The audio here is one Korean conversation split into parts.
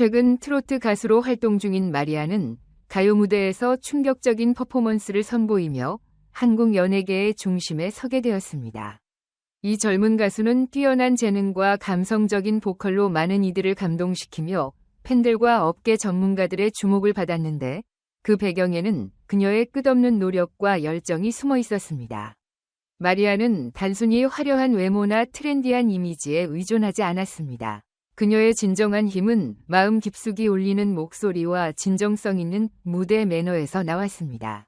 최근 트로트 가수로 활동 중인 마리아는 가요 무대에서 충격적인 퍼포먼스를 선보이며 한국 연예계의 중심에 서게 되었습니다. 이 젊은 가수는 뛰어난 재능과 감성적인 보컬로 많은 이들을 감동시키며 팬들과 업계 전문가들의 주목을 받았는데 그 배경에는 그녀의 끝없는 노력과 열정이 숨어 있었습니다. 마리아는 단순히 화려한 외모나 트렌디한 이미지에 의존하지 않았습니다. 그녀의 진정한 힘은 마음 깊숙이 울리는 목소리와 진정성 있는 무대 매너에서 나왔습니다.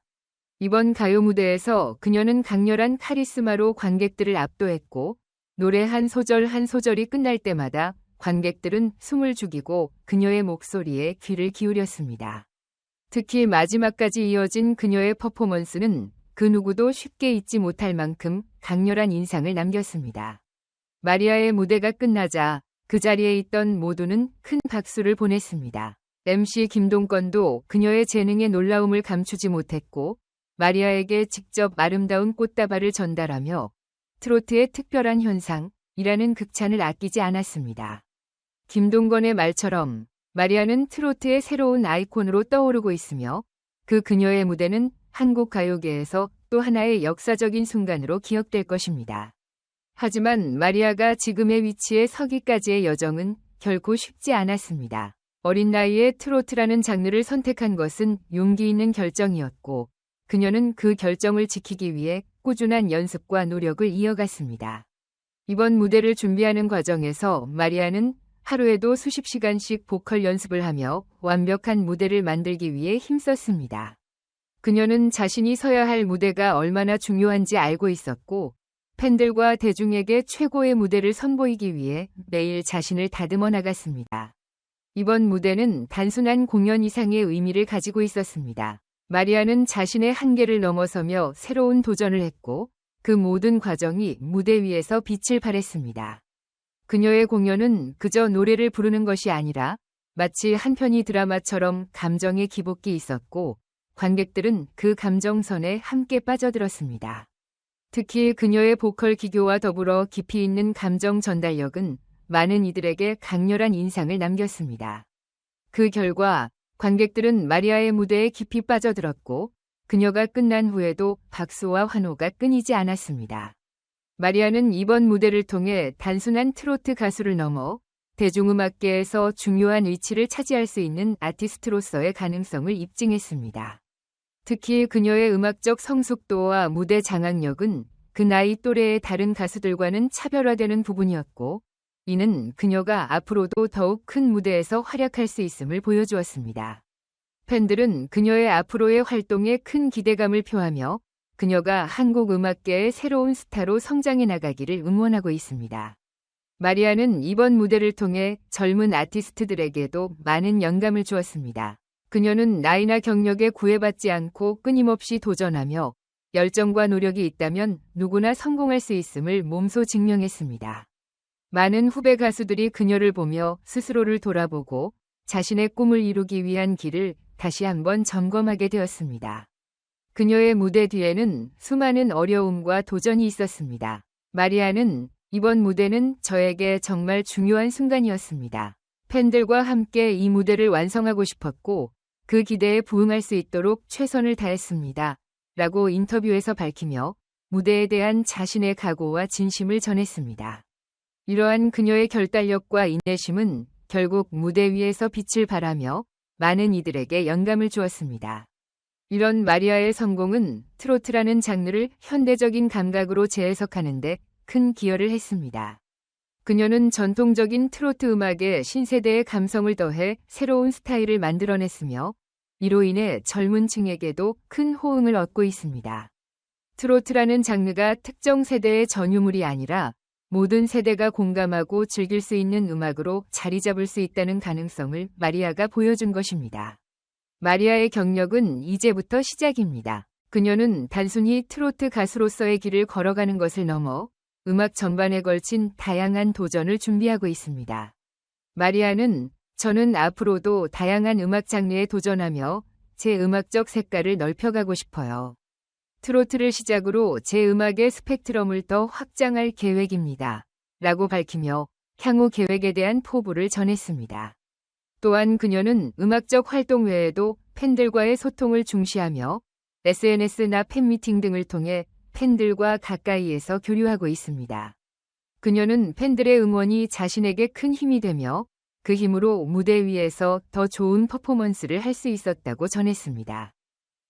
이번 가요 무대에서 그녀는 강렬한 카리스마로 관객들을 압도했고 노래 한 소절 한 소절이 끝날 때마다 관객들은 숨을 죽이고 그녀의 목소리에 귀를 기울였습니다. 특히 마지막까지 이어진 그녀의 퍼포먼스는 그 누구도 쉽게 잊지 못할 만큼 강렬한 인상을 남겼습니다. 마리아의 무대가 끝나자 그 자리에 있던 모두는 큰 박수를 보냈습니다. MC 김동건도 그녀의 재능의 놀라움을 감추지 못했고 마리아에게 직접 아름다운 꽃다발을 전달하며 트로트의 특별한 현상이라는 극찬을 아끼지 않았습니다. 김동건의 말처럼 마리아는 트로트의 새로운 아이콘으로 떠오르고 있으며 그 그녀의 무대는 한국 가요계에서 또 하나의 역사적인 순간으로 기억될 것입니다. 하지만 마리아가 지금의 위치에 서기까지의 여정은 결코 쉽지 않았습니다. 어린 나이에 트로트라는 장르를 선택한 것은 용기 있는 결정이었고 그녀는 그 결정을 지키기 위해 꾸준한 연습과 노력을 이어갔습니다. 이번 무대를 준비하는 과정에서 마리아는 하루에도 수십 시간씩 보컬 연습을 하며 완벽한 무대를 만들기 위해 힘썼습니다. 그녀는 자신이 서야 할 무대가 얼마나 중요한지 알고 있었고 팬들과 대중에게 최고의 무대를 선보이기 위해 매일 자신을 다듬어 나갔습니다. 이번 무대는 단순한 공연 이상의 의미를 가지고 있었습니다. 마리아는 자신의 한계를 넘어서며 새로운 도전을 했고 그 모든 과정이 무대 위에서 빛을 발했습니다. 그녀의 공연은 그저 노래를 부르는 것이 아니라 마치 한 편의 드라마처럼 감정의 기복이 있었고 관객들은 그 감정선에 함께 빠져들었습니다. 특히 그녀의 보컬 기교와 더불어 깊이 있는 감정 전달력은 많은 이들에게 강렬한 인상을 남겼습니다. 그 결과 관객들은 마리아의 무대에 깊이 빠져들었고 그녀가 끝난 후에도 박수와 환호가 끊이지 않았습니다. 마리아는 이번 무대를 통해 단순한 트로트 가수를 넘어 대중음악계에서 중요한 위치를 차지할 수 있는 아티스트로서의 가능성을 입증했습니다. 특히 그녀의 음악적 성숙도와 무대 장악력은 그 나이 또래의 다른 가수들과는 차별화되는 부분이었고, 이는 그녀가 앞으로도 더욱 큰 무대에서 활약할 수 있음을 보여주었습니다. 팬들은 그녀의 앞으로의 활동에 큰 기대감을 표하며 그녀가 한국 음악계의 새로운 스타로 성장해 나가기를 응원하고 있습니다. 마리아는 이번 무대를 통해 젊은 아티스트들에게도 많은 영감을 주었습니다. 그녀는 나이나 경력에 구애받지 않고 끊임없이 도전하며 열정과 노력이 있다면 누구나 성공할 수 있음을 몸소 증명했습니다. 많은 후배 가수들이 그녀를 보며 스스로를 돌아보고 자신의 꿈을 이루기 위한 길을 다시 한번 점검하게 되었습니다. 그녀의 무대 뒤에는 수많은 어려움과 도전이 있었습니다. 마리아는 이번 무대는 저에게 정말 중요한 순간이었습니다. 팬들과 함께 이 무대를 완성하고 싶었고 그 기대에 부응할 수 있도록 최선을 다했습니다. 라고 인터뷰에서 밝히며 무대에 대한 자신의 각오와 진심을 전했습니다. 이러한 그녀의 결단력과 인내심은 결국 무대 위에서 빛을 발하며 많은 이들에게 영감을 주었습니다. 이런 마리아의 성공은 트로트라는 장르를 현대적인 감각으로 재해석하는데 큰 기여를 했습니다. 그녀는 전통적인 트로트 음악에 신세대의 감성을 더해 새로운 스타일을 만들어냈으며 이로 인해 젊은 층에게도 큰 호응을 얻고 있습니다. 트로트라는 장르가 특정 세대의 전유물이 아니라 모든 세대가 공감하고 즐길 수 있는 음악으로 자리 잡을 수 있다는 가능성을 마리아가 보여준 것입니다. 마리아의 경력은 이제부터 시작입니다. 그녀는 단순히 트로트 가수로서의 길을 걸어가는 것을 넘어 음악 전반에 걸친 다양한 도전을 준비하고 있습니다. 마리아는 저는 앞으로도 다양한 음악 장르에 도전하며 제 음악적 색깔을 넓혀가고 싶어요. 트로트를 시작으로 제 음악의 스펙트럼을 더 확장할 계획입니다. 라고 밝히며 향후 계획에 대한 포부를 전했습니다. 또한 그녀는 음악적 활동 외에도 팬들과의 소통을 중시하며 SNS나 팬미팅 등을 통해 팬들과 가까이에서 교류하고 있습니다. 그녀는 팬들의 응원이 자신에게 큰 힘이 되며 그 힘으로 무대 위에서 더 좋은 퍼포먼스를 할 수 있었다고 전했습니다.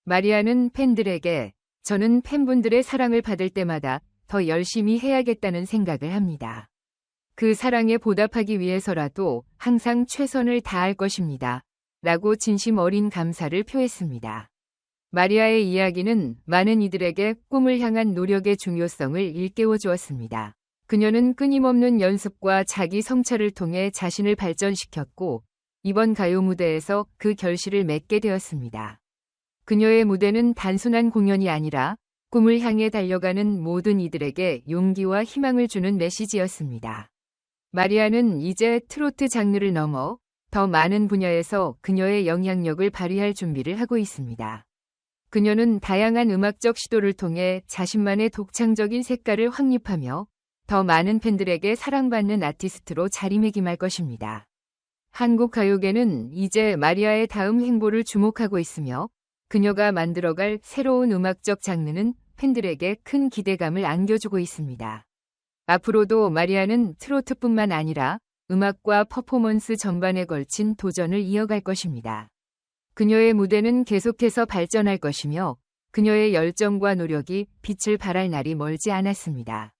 마리아는 팬들에게 저는 팬분들의 사랑을 받을 때마다 더 열심히 해야겠다는 생각을 합니다. 그 사랑에 보답하기 위해서라도 항상 최선을 다할 것입니다. 라고 진심 어린 감사를 표했습니다. 마리아의 이야기는 많은 이들에게 꿈을 향한 노력의 중요성을 일깨워 주었습니다. 그녀는 끊임없는 연습과 자기 성찰을 통해 자신을 발전시켰고 이번 가요 무대에서 그 결실을 맺게 되었습니다. 그녀의 무대는 단순한 공연이 아니라 꿈을 향해 달려가는 모든 이들에게 용기와 희망을 주는 메시지였습니다. 마리아는 이제 트로트 장르를 넘어 더 많은 분야에서 그녀의 영향력을 발휘할 준비를 하고 있습니다. 그녀는 다양한 음악적 시도를 통해 자신만의 독창적인 색깔을 확립하며 더 많은 팬들에게 사랑받는 아티스트로 자리매김할 것입니다. 한국 가요계는 이제 마리아의 다음 행보를 주목하고 있으며 그녀가 만들어갈 새로운 음악적 장르는 팬들에게 큰 기대감을 안겨주고 있습니다. 앞으로도 마리아는 트로트뿐만 아니라 음악과 퍼포먼스 전반에 걸친 도전을 이어갈 것입니다. 그녀의 무대는 계속해서 발전할 것이며 그녀의 열정과 노력이 빛을 발할 날이 멀지 않았습니다.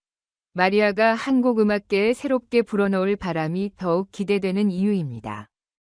마리아가 한국 음악계에 새롭게 불어넣을 바람이 더욱 기대되는 이유입니다.